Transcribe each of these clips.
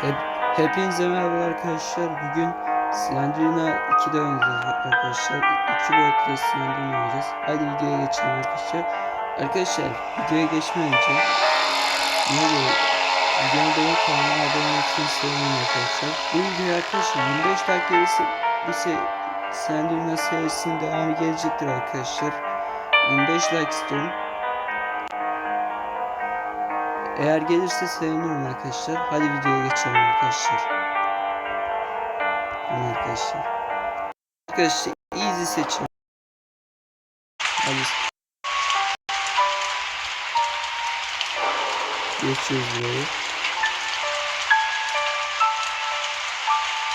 Hep, hepinize merhaba arkadaşlar. Bugün Slenderina 2'de oynayacağız arkadaşlar. 2 boyutlu Slenderina oynayacağız. Hadi videoya geçelim arkadaşlar. Arkadaşlar videoya geçmeden önce ne diyor? Videonun benim kanalıma abone için sevinirim arkadaşlar. Bu videoya arkadaşlar 25 dakika gelirse bu se Slenderina serisinin devamı gelecektir arkadaşlar. 25 like istiyorum. Eğer gelirse sevinirim arkadaşlar. Hadi videoya geçelim arkadaşlar. Tamam arkadaşlar. Arkadaşlar easy seçin. Hadi. Geçiyoruz burayı.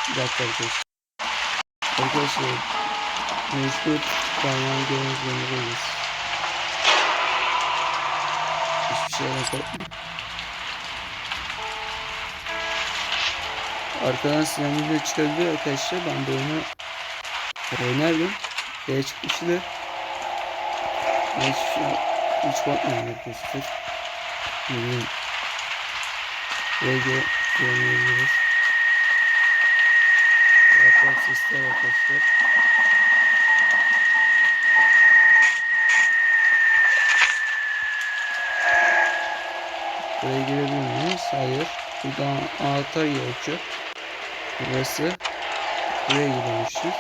Bir dakika arkadaşlar. Arkadaşlar. Mecbur parmağını görmek zorundayız. Şey yapalım. Arkadan sinemide çıkabiliyor arkadaşlar. Ben de onu oynardım. Şeye çıkmıştı. Hiç, hiç bakmıyorum arkadaşlar. Bileyim. Böyle oynayabiliriz. Kulaklar sesler arkadaşlar. Buraya girebilir miyiz? Hayır. Buradan anahtar gerekiyor. Burası. Buraya gidiyormuşuz.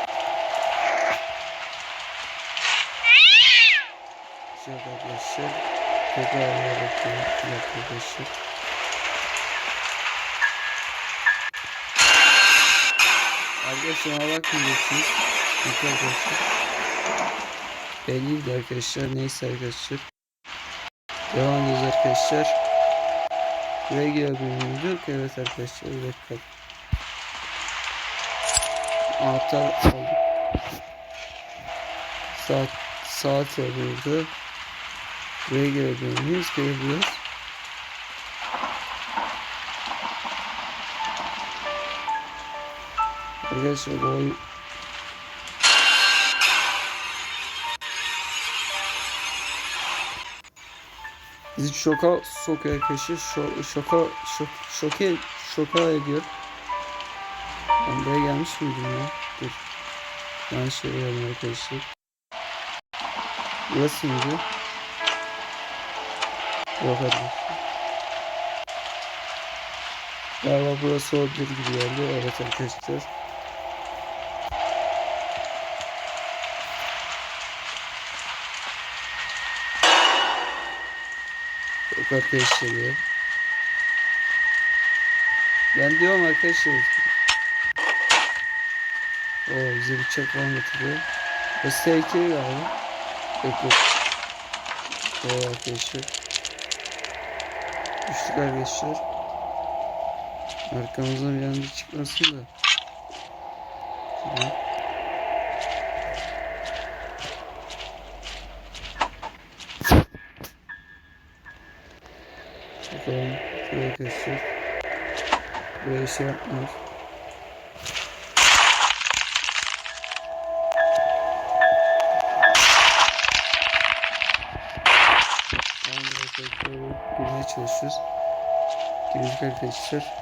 Güzel arkadaşlar. Tekrar. Bir dakika arkadaşlar. Arkadaşlar bakmayacaksınız. Sıkıntı arkadaşlar. Belliydi arkadaşlar. Neyse arkadaşlar. Devam ediyoruz arkadaşlar. Buraya girebiliyorduk. Evet arkadaşlar. Bir dakika. Anahtar aldık. Saat saat burada. Buraya girebiliyor muyuz? Girebiliyoruz. Arkadaşlar oyun Bizi şoka sokuyor arkadaşlar. Şo şoka şok şoke şoka ediyor. Ben buraya gelmiş miydim ya? Dur. Şey yapayım arkadaşlar. Burası mıydı? Yok arkadaşlar. Galiba burası olabilir gibi geldi. Evet arkadaşlar. Yok arkadaşlar ya. Ben diyorum arkadaşlar. Oo bize bıçak falan getiriyor. O tehlikeli galiba. Yok yok. Oo arkadaşlar. Düştük arkadaşlar. Arkamızdan bir anda çıkmasın da. Şöyle. Bakalım. Şöyle arkadaşlar. Buraya şey yapmıyor. Girmeye çalışıyoruz. Girdik arkadaşlar.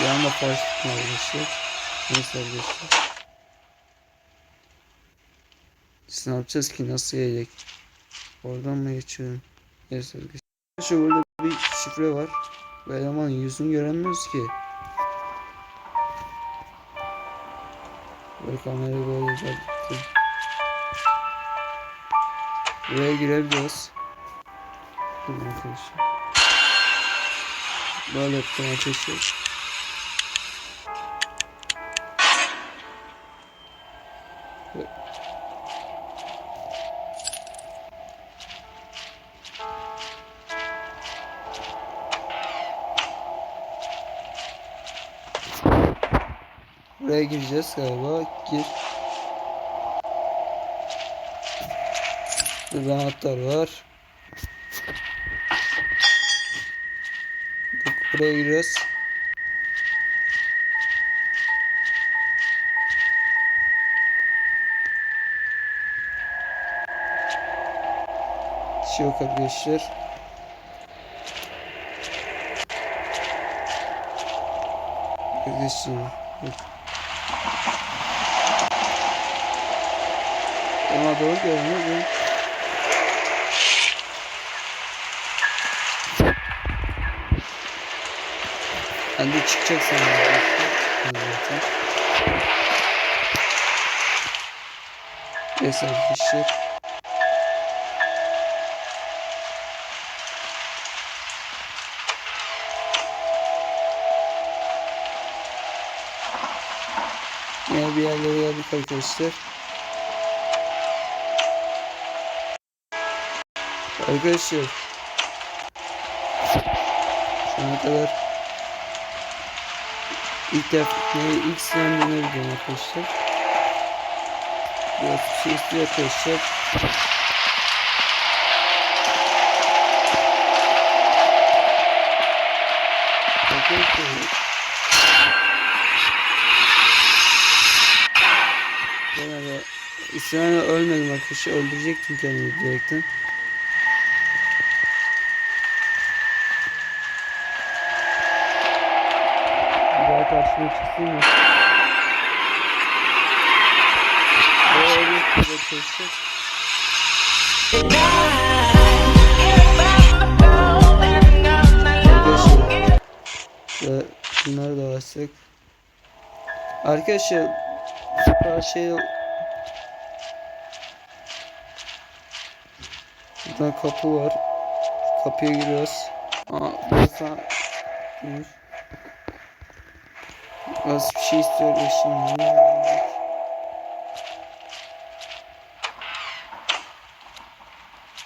Bir anda flash tutma arkadaşlar. Neyse arkadaşlar. Biz ne yapacağız ki? Nasıl yiyecek? Oradan mı geçiyorum? Neyse. Şu burada bir şifre var. Bu elemanın yüzünü göremiyoruz ki. Böyle kamerayı böyle düzelttim. Buraya girebiliyoruz. Dur arkadaşlar. Böyle yaptım arkadaşlar. Buraya gireceğiz galiba. Gir. Burada anahtar var. Buraya giriyoruz. Bir şey yok arkadaşlar. Arkadaşlar. Ama doğru görünüyor. Ben de çıkacak sanırım. Zaten. Neyse arkadaşlar. Bir yerlere geldik arkadaşlar. Arkadaşlar. Şu ana kadar ilk defa ilk sınavını biliyorum arkadaşlar. Biraz bir şey istiyor arkadaşlar. Arkadaşlar. Genelde İsrail'e ölmedim arkadaşlar. Öldürecektim kendimi direkten. Bir daha karşıma çıksın mı? Böyle bir. Ve bunları da bastık. Arkadaşlar karşıya Burada kapı var. Kapıya giriyoruz. Aa, burası Nasıl bir şey istiyor ya şimdi?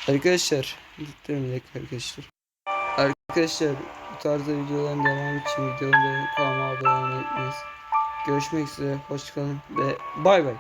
Arkadaşlar, gittim bir dakika arkadaşlar. Arkadaşlar, bu tarzda videoların devamı için beğenip kanalıma abone olmayı. Görüşmek üzere, hoşçakalın ve bay bay.